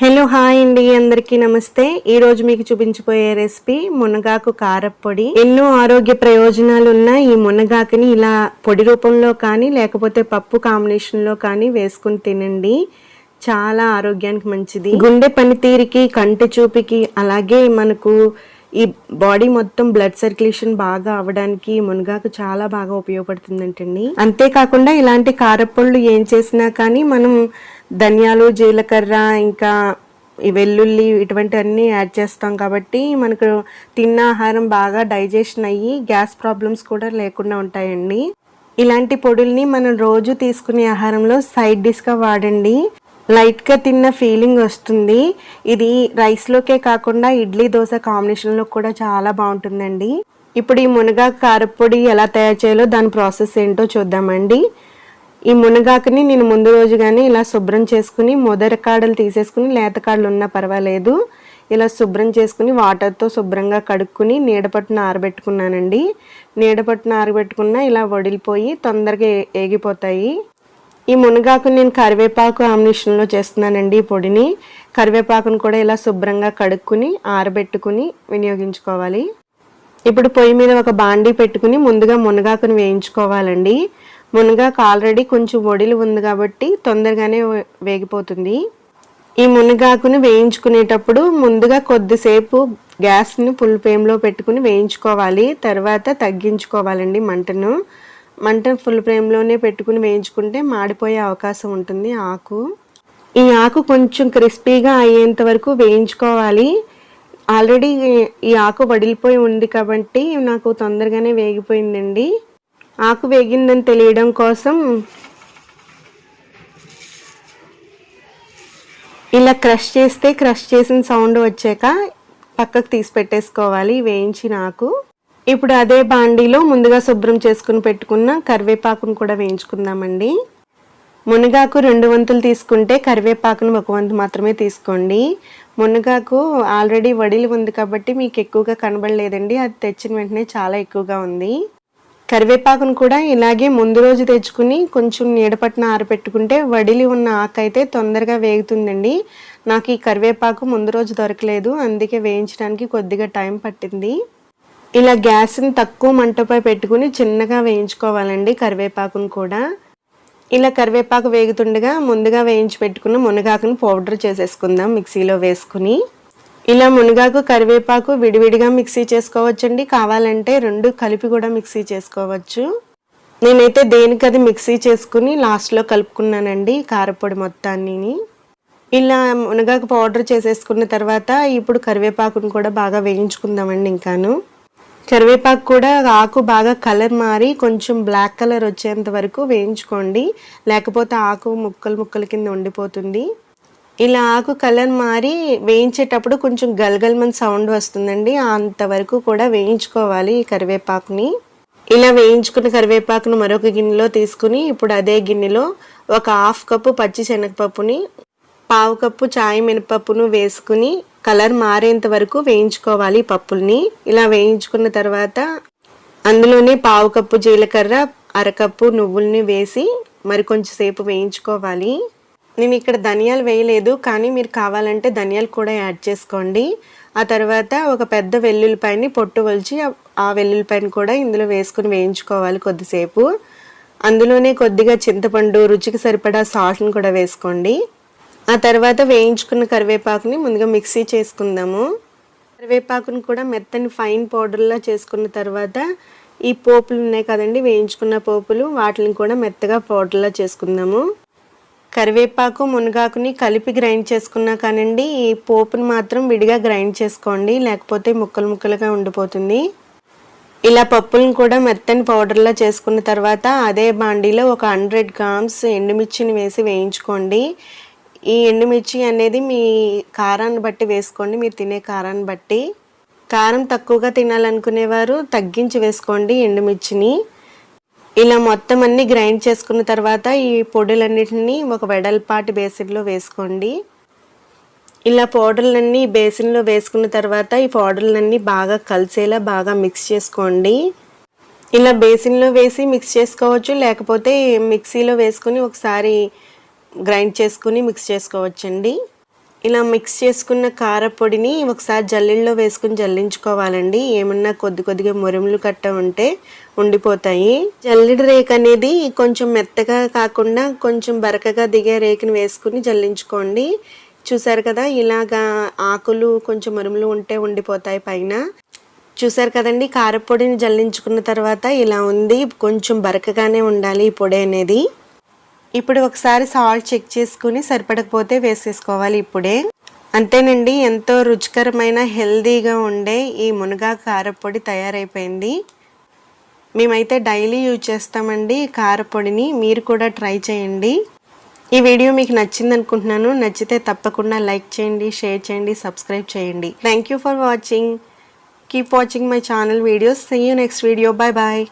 Hello hi అండి. అందరికీ నమస్తే. ఈ రోజు మీకు చూపించబోయే రెసిపీ మునగాకు కారప్పొడి ఎన్నో ఆరోగ్య ప్రయోజనాలు ఉన్న ఈ మునగాకుని ఇలా పొడి రూపంలో కానీ లేకపోతే పప్పు కాంబినేషన్లో కానీ వేసుకుని తినండి. చాలా ఆరోగ్యానికి మంచిది. గుండె పనితీరుకి కంటి చూపుకి అలాగే మనకు ఈ బాడీ మొత్తం బ్లడ్ సర్క్యులేషన్ బాగా అవ్వడానికి మునగాకు చాలా బాగా ఉపయోగపడుతుందంటండి. అంతేకాకుండా ఇలాంటి కారపళ్ళు ఏం చేసినా కానీ మనం ధనియాలు జీలకర్ర ఇంకా ఈ వెల్లుల్లి ఇటువంటివన్నీ యాడ్ చేస్తాం కాబట్టి మనకు తిన్న ఆహారం బాగా డైజెషన్ అయ్యి గ్యాస్ ప్రాబ్లమ్స్ కూడా లేకుండా ఉంటాయండి. ఇలాంటి పొడుల్ని మనం రోజు తీసుకునే ఆహారంలో సైడ్ డిష్గా వాడండి. లైట్గా తిన్న ఫీలింగ్ వస్తుంది. ఇది రైస్లోకే కాకుండా ఇడ్లీ దోశ కాంబినేషన్లో కూడా చాలా బాగుంటుందండి. ఇప్పుడు ఈ మునగాకు కారపొడి ఎలా తయారు చేయాలో దాని ప్రాసెస్ ఏంటో చూద్దామండి. ఈ మునగాకుని నేను ముందు రోజుగానే ఇలా శుభ్రం చేసుకుని మొదటి కాడలు తీసేసుకుని లేత కాడలు ఉన్నా పర్వాలేదు. ఇలా శుభ్రం చేసుకుని వాటర్తో శుభ్రంగా కడుక్కుని నీడపట్టున ఆరబెట్టుకున్నానండి. నీడపట్టున ఆరబెట్టుకున్న ఇలా వడిలిపోయి తొందరగా ఏగిపోతాయి. ఈ మునగాకుని నేను కరివేపాకు ఆమ్నిషన్లో చేస్తున్నానండి ఈ పొడిని. కరివేపాకును కూడా ఇలా శుభ్రంగా కడుక్కుని ఆరబెట్టుకుని వినియోగించుకోవాలి. ఇప్పుడు పొయ్యి మీద ఒక బాండీ పెట్టుకుని ముందుగా మునగాకును వేయించుకోవాలండి. మునగాకు ఆల్రెడీ కొంచెం ఒడిలు ఉంది కాబట్టి తొందరగానే వేగిపోతుంది. ఈ మునగాకును వేయించుకునేటప్పుడు ముందుగా కొద్దిసేపు గ్యాస్ని ఫుల్ ఫ్లేమ్లో పెట్టుకుని వేయించుకోవాలి. తర్వాత తగ్గించుకోవాలండి మంటను. మంట ఫుల్ ఫ్లేమ్లోనే పెట్టుకుని వేయించుకుంటే మాడిపోయే అవకాశం ఉంటుంది ఆకు. ఈ ఆకు కొంచెం క్రిస్పీగా అయ్యేంత వరకు వేయించుకోవాలి. ఆల్రెడీ ఈ ఆకు వడిలిపోయి ఉంది కాబట్టి నాకు తొందరగానే వేగిపోయిందండి. ఆకు వేగిందని తెలియడం కోసం ఇలా క్రష్ చేస్తే క్రష్ చేసిన సౌండ్ వచ్చాక పక్కకు తీసి పెట్టేసుకోవాలి వేయించిన ఆకు. ఇప్పుడు అదే బాండీలో ముందుగా శుభ్రం చేసుకుని పెట్టుకున్న కరివేపాకును కూడా వేయించుకుందామండి. మునగాకు రెండు వంతులు తీసుకుంటే కరివేపాకును ఒక వంతు మాత్రమే తీసుకోండి. మునగాకు ఆల్రెడీ వడిలి ఉంది కాబట్టి మీకు ఎక్కువగా కనబడలేదండి. అది తెచ్చిన వెంటనే చాలా ఎక్కువగా ఉంది. కరివేపాకును కూడా ఇలాగే ముందు రోజు తెచ్చుకుని కొంచెం నీడపట్న ఆరబెట్టుకుంటే వడిలి ఉన్న ఆకైతే తొందరగా వేగుతుందండి. నాకు ఈ కరివేపాకు ముందు రోజు దొరకలేదు. అందుకే వేయించడానికి కొద్దిగా టైం పట్టింది. ఇలా గ్యాస్ని తక్కువ మంటపై పెట్టుకుని చిన్నగా వేయించుకోవాలండి కరివేపాకును కూడా. ఇలా కరివేపాకు వేగుతుండగా ముందుగా వేయించి పెట్టుకున్న మునగాకును పౌడర్ చేసేసుకుందాం మిక్సీలో వేసుకుని. ఇలా మునగాకు కరివేపాకు విడివిడిగా మిక్సీ చేసుకోవచ్చండి. కావాలంటే రెండు కలిపి కూడా మిక్సీ చేసుకోవచ్చు. నేనైతే దేనికది మిక్సీ చేసుకుని లాస్ట్లో కలుపుకున్నానండి కారపొడి మొత్తాన్ని ఇలా మునగాకు పౌడర్ చేసేసుకున్న తర్వాత ఇప్పుడు కరివేపాకును కూడా బాగా వేయించుకుందామండి ఇంకాను. కరివేపాకు కూడా ఆకు బాగా కలర్ మారి కొంచెం బ్లాక్ కలర్ వచ్చేంత వరకు వేయించుకోండి. లేకపోతే ఆకు ముక్కలు ముక్కల కింద ఉండిపోతుంది. ఇలా ఆకు కలర్ మారి వేయించేటప్పుడు కొంచెం గల్గల్మన్ సౌండ్ వస్తుందండి. అంతవరకు కూడా వేయించుకోవాలి ఈ కరివేపాకుని. ఇలా వేయించుకున్న కరివేపాకును మరొక గిన్నెలో తీసుకుని ఇప్పుడు అదే గిన్నెలో ఒక హాఫ్ కప్పు పచ్చి శనగపప్పుని పావు కప్పు చాయ్ మినపప్పును వేసుకుని కలర్ మారేంత వరకు వేయించుకోవాలి పప్పుల్ని. ఇలా వేయించుకున్న తర్వాత అందులోనే పావు కప్పు జీలకర్ర అరకప్పు నువ్వుల్ని వేసి మరి కొంచెం సేపు వేయించుకోవాలి. నేను ఇక్కడ ధనియాలు వేయలేదు కానీ మీరు కావాలంటే ధనియాలు కూడా యాడ్ చేసుకోండి. ఆ తర్వాత ఒక పెద్ద వెల్లుల్లిపాయని పొట్టు వలిచి ఆ- ఆ వెల్లుల్లిపాయని కూడా ఇందులో వేసుకుని వేయించుకోవాలి కొద్దిసేపు. అందులోనే కొద్దిగా చింతపండు రుచికి సరిపడా సాల్ట్ని కూడా వేసుకోండి. ఆ తర్వాత వేయించుకున్న కరివేపాకుని ముందుగా మిక్సీ చేసుకుందాము. కరివేపాకుని కూడా మెత్తని ఫైన్ పౌడర్లా చేసుకున్న తర్వాత ఈ పోపులు ఉన్నాయి కదండి వేయించుకున్న పోపులు వాటిని కూడా మెత్తగా పౌడర్లా చేసుకుందాము. కరివేపాకు మునగాకుని కలిపి గ్రైండ్ చేసుకున్నా కానండి ఈ పోపుని మాత్రం విడిగా గ్రైండ్ చేసుకోండి లేకపోతే ముక్కలు ముక్కలుగా ఉండిపోతుంది. ఇలా పప్పులను కూడా మెత్తని పౌడర్లా చేసుకున్న తర్వాత అదే బాండీలో ఒక హండ్రెడ్ గ్రామ్స్ ఎండుమిర్చిని వేసి వేయించుకోండి. ఈ ఎండుమిర్చి అనేది మీ కారాన్ని బట్టి వేసుకోండి మీరు తినే కారాన్ని బట్టి. కారం తక్కువగా తినాలనుకునేవారు తగ్గించి వేసుకోండి ఎండుమిర్చిని. ఇలా మొత్తం అన్ని గ్రైండ్ చేసుకున్న తర్వాత ఈ పొడులన్నిటిని ఒక వెడల్పాటి బేసిన్లో వేసుకోండి. ఇలా పౌడర్లన్నీ బేసిన్లో వేసుకున్న తర్వాత ఈ పౌడర్లన్నీ బాగా కలిసేలా బాగా మిక్స్ చేసుకోండి. ఇలా బేసిన్లో వేసి మిక్స్ చేసుకోవచ్చు లేకపోతే మిక్సీలో వేసుకుని ఒకసారి గ్రైండ్ చేసుకుని మిక్స్ చేసుకోవచ్చండి. ఇలా మిక్స్ చేసుకున్న కారపొడిని ఒకసారి జల్లిల్లో వేసుకుని జల్లించుకోవాలండి. ఏమన్నా కొద్ది కొద్దిగా మురుములు కట్ట ఉంటే ఉండిపోతాయి. జల్లిడి రేక్ అనేది కొంచెం మెత్తగా కాకుండా కొంచెం బరకగా దిగే రేకుని వేసుకుని జల్లించుకోండి. చూసారు కదా ఇలాగా ఆకులు కొంచెం మురుములు ఉంటే ఉండిపోతాయి పైన. చూసారు కదండి కారపొడిని జల్లించుకున్న తర్వాత ఇలా ఉంది. కొంచెం బరకగానే ఉండాలి ఈ పొడి అనేది. ఇప్పుడు ఒకసారి సాల్ట్ చెక్ చేసుకుని సరిపడకపోతే వేసేసుకోవాలి ఇప్పుడే. అంతేనండి ఎంతో రుచికరమైన హెల్దీగా ఉండే ఈ మునగా కారపొడి తయారైపోయింది. మేమైతే డైలీ యూజ్ చేస్తామండి కారపొడిని మీరు కూడా ట్రై చేయండి. ఈ వీడియో మీకు నచ్చింది అనుకుంటున్నాను నచ్చితే తప్పకుండా లైక్ చేయండి షేర్ చేయండి సబ్స్క్రైబ్ చేయండి. Thank you for watching keep watching my channel videos see you next video bye bye